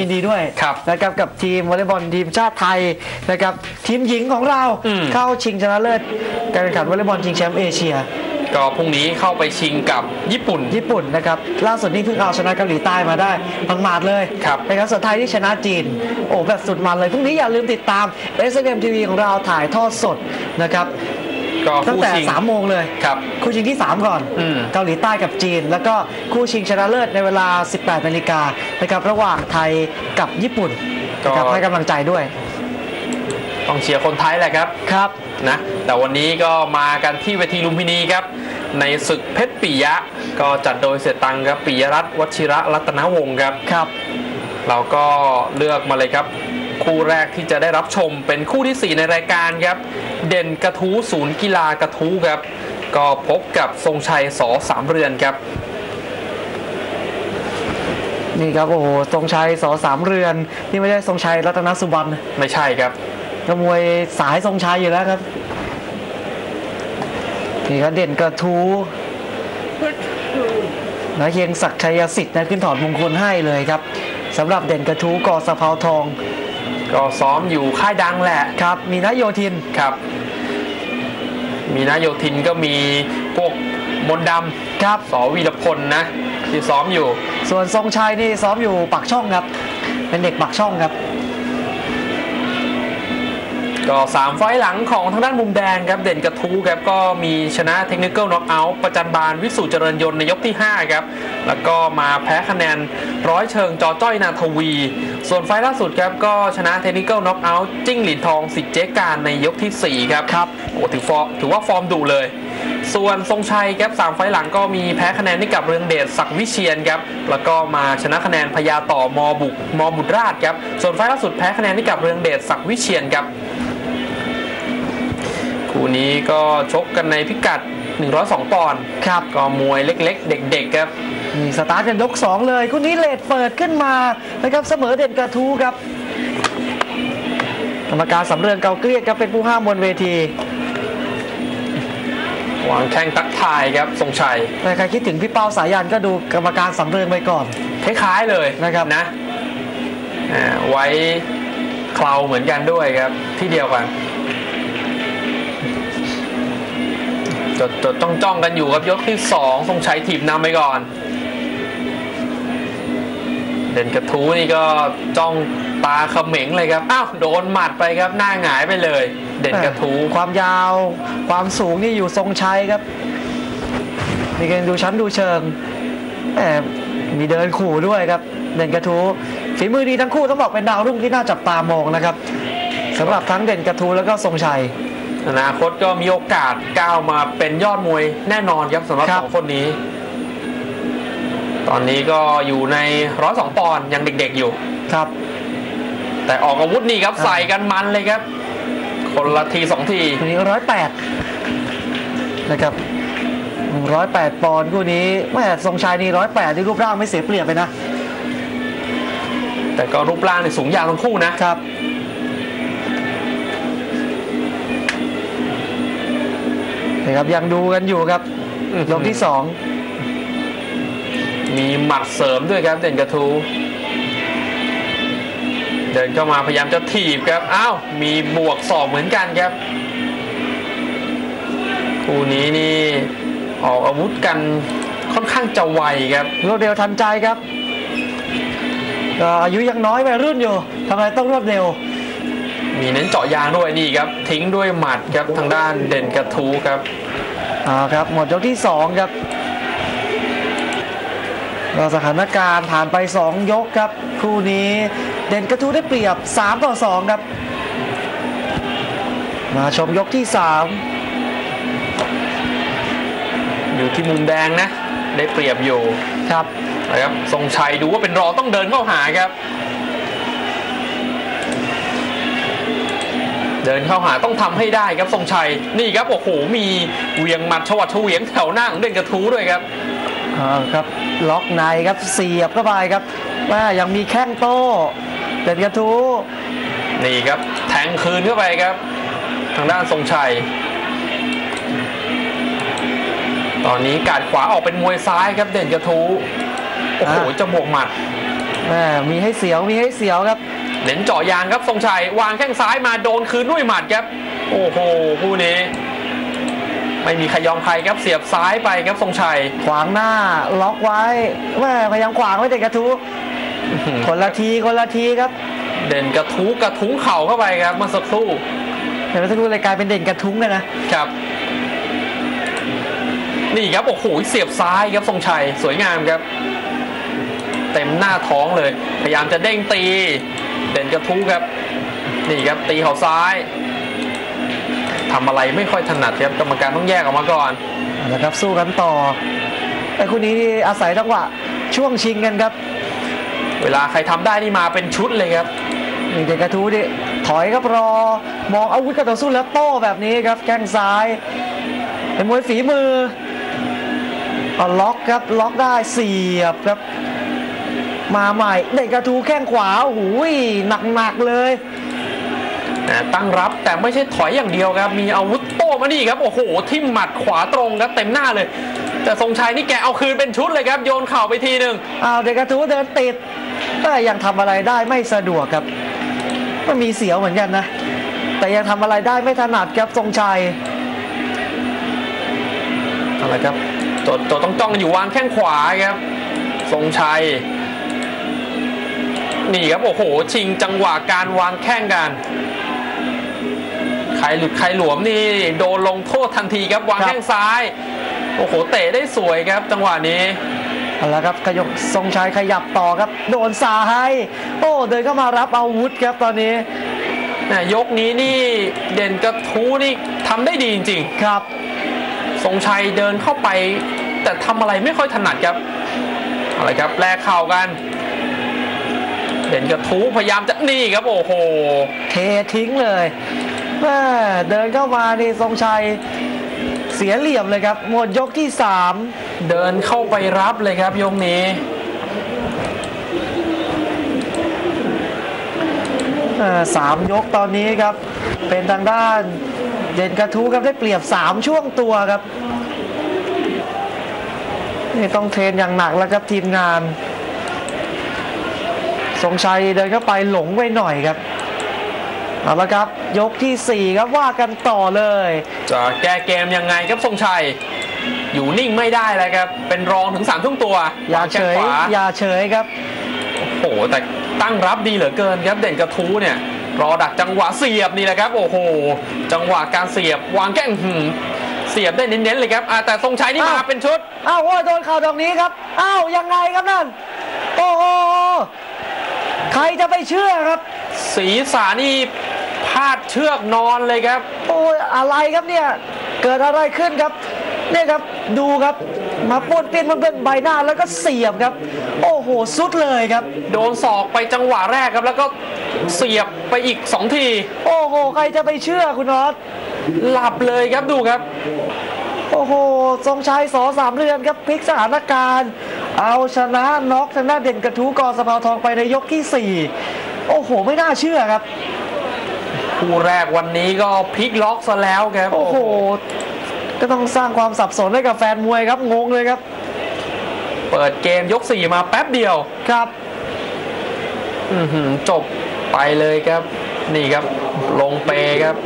ยินดีด้วยครับนะครับกับทีมวอลเลย์บอลทีมชาติไทยนะครับทีมหญิงของเราอืมเข้าชิงชนะเลิศการแข่งขันวอลเลย์บอลชิงแชมป์เอเชียก็พรุ่งนี้เข้าไปชิงกับญี่ปุ่น ญี่ปุ่นนะครับล่าสุดนี่เพิ่งเอาชนะเกาหลีใต้มาได้พังมาดๆเลยครับนะครับส่วนไทยที่ชนะจีน โอ้แบบสุดมันเลยพรุ่งนี้อย่าลืมติดตาม s อ m TV ของเราถ่ายทอดสดนะครับ ก็ตั้งคู่แต่ชิง3โมงเลยครับคู่ชิงที่ 3 ก่อนอืมเกาหลีใต้กับจีน แล้วก็คู่ชิงชนะเลิศในเวลา 18นาฬิกานะครับระหว่างไทยกับญี่ปุ่นนะครับให้กำลังใจด้วยต้องเชียร์คนไทยแหละครับครับนะแต่วันนี้ก็มากันที่เวทีลุมพินีครับ ในศึกเพชรปิยะ ก็จัดโดยเสียตังค์ครับปิยรัตน์วชิระรัตนวงศ์ครับครับ เราก็เลือกมาเลยครับ คู่แรกที่จะได้รับชมเป็นคู่ที่ 4 ในรายการครับ เด่นกระทู้ศูนย์กีฬากระทู้ครับ ก็พบกับทรงชัยสอสามเรือนครับ นี่ครับโอ้โหทรงชัยสอสามเรือน นี่ไม่ใช่ทรงชัยรัตนสุวรรณไม่ใช่ครับกมวยสายทรงชัยอยู่แล้วครับนี่ก็เด่นกระทูนะเคียงศักดิ์ชัยสิทธิ์นะขึ้นถอดมงคลให้เลยครับสำหรับเด่นกระทูกอสะเพาทอง ก็ซ้อมอยู่ค่ายดังแหละครับ มีนโยธินครับ มีนายโยธินก็มีพวกมนต์ดครับำสอวีรพลนะที่ซ้อมอยู่ ส่วนทรงชัยนี่ซ้อมอยู่ปากช่องครับ เป็นเด็กปากช่องครับ ก็สามไฟล์หลังของทางด้านมุมแดงครับ เด่นกระทู้ครับ ก็มีชนะเทคนิค a l น็อกเอาท์ประจันบานวิสุทธิ์เจริญยนต์ในยกที่ 5 ครับ แล้วก็มาแพ้คะแนนร้อยเชิงจอจ้อยนาทวี ส่วนไฟล์ล่าสุดครับ ก็ชนะเทคนิค a l น็อกเอาท์จิ้งหลินทองสิทธิ์เจ๊การในยกทีสี่4 ครับครับโอ้ถือฟอร์ถือว่าฟอร์มดุเลย ส่วนทรงชัยครับสามไฟล์หลังก็มีแพ้คะแนนให้กับเรืองเดชศักดิ์วิเชียนครับแล้วก็มาชนะคะแนนพญาต่อมอบุกมอบุตรราชครับส่วนไฟล์ล่าสุดแพ้คะแนนให้กับเรืองเดชศักดิ์วิเชียนครับ คู่นี้ก็ชกกันในพิกัด 102 ปอนด์ครับก็มวยเล็ก ๆ เด็ก ๆ ครับนี่สตาร์ทกันยก 2 เลย คู่นี้เลดเปิดขึ้นมานะครับเสมอเด่นกระทูครับกรรมการสำเรืองเกาเกลียดครับเป็นผู้ห้ามบนเวทีวางแข้งตักทายครับทรงชัยแต่ใครคิดถึงพี่เป้าสายันก็ดูกรรมการสำเรืองไปก่อน คล้ายๆเลยนะครับนะอ่าไว้เคลาเหมือนกันด้วยครับที่เดียวกัน จดจดจ้องจ้องกันอยู่ครับยกที่สองทรงชัยถีบนำไปก่อน เด่นกระทู้นี่ก็จ้องตาเขม็งเลยครับ อ้าวโดนหมัดไปครับหน้าหงายไปเลย เด่นกระทู้ความยาวความสูงนี่อยู่ทรงชัยครับมีการดูชั้นดูเชิงแหมมีเดินขู่ด้วยครับเด่นกระทูฝีมือดีทั้งคู่ต้องบอกเป็นดาวรุ่งที่น่าจับตามองนะครับสำหรับทั้งเด่นกระทูแล้วก็ทรงชัย อนาคตก็มีโอกาสก้าวมาเป็นยอดมวยแน่นอนครับสำหรับครัสบองคนนี้ ตอนนี้ก็อยู่ในร้อยสองปอนด์ยังเด็กๆอยู่ครับ แต่ออกอาวุธนี่ครับอ่าใส่กันมันเลยครับ คนละทีสองทีคู่นี้ร้อยแปดนะครับร้อยแปดปอนด์คู่นี้แม่ทรงชัยนี่ร้อยแปดที่รูปร่างไม่เสียเปรียบไปนะ แต่ก็รูปร่างในสูงยาวทั้งคู่นะครับ นะครับยังดูกันอยู่ครับอื้อหือยกที่สองมีหมัดเสริมด้วยครับเด่นกระทู เดินเข้ามาพยายามจะถีบครับอ้าวมีบวกสอบเหมือนกันครับคู่นี้นี่ออกอาวุธกันค่อนข้างจะไวครับรวดเร็วทันใจครับก็อายุยังน้อยวัยรุ่นอยู่ทำไมต้องรวดเร็ว มีเน้นเจาะยางด้วยนี่ครับ ทิ้งด้วยหมัดครับทางด้านเด่นกระทูครับ อ่าครับหมดยกที่สองครับก็สถานการณ์ผ่านไป 2 ยกครับ คู่นี้เด่นกระทู้ได้เปรียบ 3 ต่อ 2 ครับ มาชมยกที่อยู่ที่มุมแดงนะ ได้เปรียบอยู่3ครับนะครับทรงชัยดูว่าเป็นรองต้องเดินเข้าหาครับ เดินเข้าหาต้องทำให้ได้ครับทรงชัยนี่ครับโอ้โหมีเหวียงหมัดชวัดเฉวียงแถวหน้าของเด่นกระทูด้วยครับอ่าครับล็อกในครับเสียบเข้าไปครับว่ายังมีแข้งโต้เด่นกระทู้นี่ครับแทงคืนเข้าไปครับ ทางด้านทรงชัย ตอนนี้การขวาออกเป็นมวยซ้ายครับเด่นกระทูโอ้โหจะบวกหมัดแม่มีให้เสียวมีให้เสียวครับ เน้นเจาะยางครับทรงชัยวางแข้งซ้ายมาโดนคืนด้วยหมัดครับ โอ้โหคู่นี้ ไม่มีใครยอมใครครับเสียบซ้ายไปครับทรงชัย ขวางหน้าล็อกไว้แม่พยายามขวางไว้เด็กกระทูคนละทีคนละทีครับ เด่นกระทุ้กระทุ้งเข่าเข้าไปครับเมื่อสักครู่เห็นไหมสักครู่เลยกลายเป็นเด่นกระทุ้งเลยนะครับ นี่ครับโอ้โหเสียบซ้ายครับทรงชัยสวยงามครับ เต็มหน้าท้องเลย พยายามจะเด้งตีเด่น กระทุ้ครับนี่ครับตีเข่าซ้ายทำอะไรไม่ค่อยถนัดครับกรรมการต้องแยกออกมาก่อนเอาละครับสู้กันต่อแต่คู่นี้นี่อาศัยจังหวะช่วงชิงกันครับ เวลาใครทำได้นี่มาเป็นชุดเลยครับนี่เด็กกระทูดิถอยครับรอ มองอาวุธการต่อสู้แล้วโต้แบบนี้ครับ แข้งซ้ายเป็นมวยฝีมือเอาล็อกครับล็อกได้เสียบครับ มาใหม่เด็กกระทูแข้งขวาโอ้โหหนักๆเลยนะตั้งรับแต่ไม่ใช่ถอยอย่างเดียวครับ มีอาวุธโต้มานี่ครับ โอ้โห ทิ่มหมัดขวาตรงครับเต็มหน้าเลย แต่ทรงชัยนี่แกเอาคืนเป็นชุดเลยครับ โยนเข่าไปทีหนึ่งอ้าวเด็กกระทูเดินติด แต่ยังทำอะไรได้ไม่สะดวกครับ มันมีเสียวเหมือนกันนะ แต่ยังทำอะไรได้ไม่ถนัดครับทรงชัยอะไรครับโจดโจดต้องจ้องกันอยู่วางแข้งขวาครับทรงชัย นี่ครับ โอ้โห ชิงจังหวะการวางแข้งกัน ใครหลุดใครหลวมนี่ โดนลงโทษทันทีครับ วางครับแข้งซ้าย โอ้โห เตะได้สวยครับ จังหวะนี้เอาละครับขยกทรงชัยขยับต่อครับ โดนสาให้โอ้เดินเข้ามารับอาวุธครับตอนนี้นะยกนี้นี่เด่นกระทู้นี่ทำได้ดีจริงครับๆทรงชัยเดินเข้าไป แต่ทำอะไรไม่ค่อยถนัดครับอะไรครับแลกเข่ากัน เด่นกระทู้พยายามจะนี่ครับโอ้โห เททิ้งเลยแม่เดินเข้ามานี่ทรงชัยเสียเหลี่ยมเลยครับ หมดยกที่สามเดินเข้าไปรับเลยครับยกนี้เอ่อสามยกตอนนี้ครับ เป็นทางด้านเด่นกระทู้ครับได้เปรียบสามช่วงตัวครับนี่ต้องเทรนอย่างหนักแล้วครับทีมงาน ทรงชัยเดินเข้าไปหลงไปหน่อยครับเอาละครับ ยกที่ 4 ครับว่ากันต่อเลย จะแก้เกมยังไงครับทรงชัย อยู่นิ่งไม่ได้แล้วครับ เป็นรองถึง3ช่วงตัว อย่าเฉยวงแข้งขวาอย่าเฉยครับ โอ้โห แต่ตั้งรับดีเหลือเกินครับเด่นกระทู้เนี่ย รอดักจังหวะเสียบนี่แหละครับ โอ้โห จังหวะการเสียบวางแก้งหืมเสียบได้เน้นๆเลยครับอ่าแต่ทรงชัยนี่มาอ้าวเป็นชุด อ้าวโอ้ยโดนเข่าดอกนี้ครับ อ้าวยังไงครับนั่น โอ้โห ใครจะไปเชื่อครับศีรษะนี่พาดเชือกนอนเลยครับ โอ้ยอะไรครับเนี่ย เกิดอะไรขึ้นครับเนี่ยครับดูครับมาป้วนเปี้ยนมันเป็นใบหน้าแล้วก็เสียบครับ โอ้โหสุดเลยครับ โดนศอกไปจังหวะแรกครับ แล้วก็เสียบไปอีก2ที โอ้โหใครจะไปเชื่อคุณน็อตหลับเลยครับดูครับ โอ้โหทรงชัยสอสามเรือนครับพลิกสถานการณ์ เอาชนะน็อกทางด้านเด่นกระทู้กอสะเพาทองไปในยกที่ 4 โอ้โห ไม่น่าเชื่อครับ คู่แรกวันนี้ก็พลิกล็อกซะแล้วครับ โอ้โห ก็ต้องสร้างความสับสนให้กับแฟนมวยครับ งงเลยครับ เปิดเกมยก 4 มาแป๊บเดียวครับอื้อหือจบไปเลยครับ นี่ครับ ลงเปครับ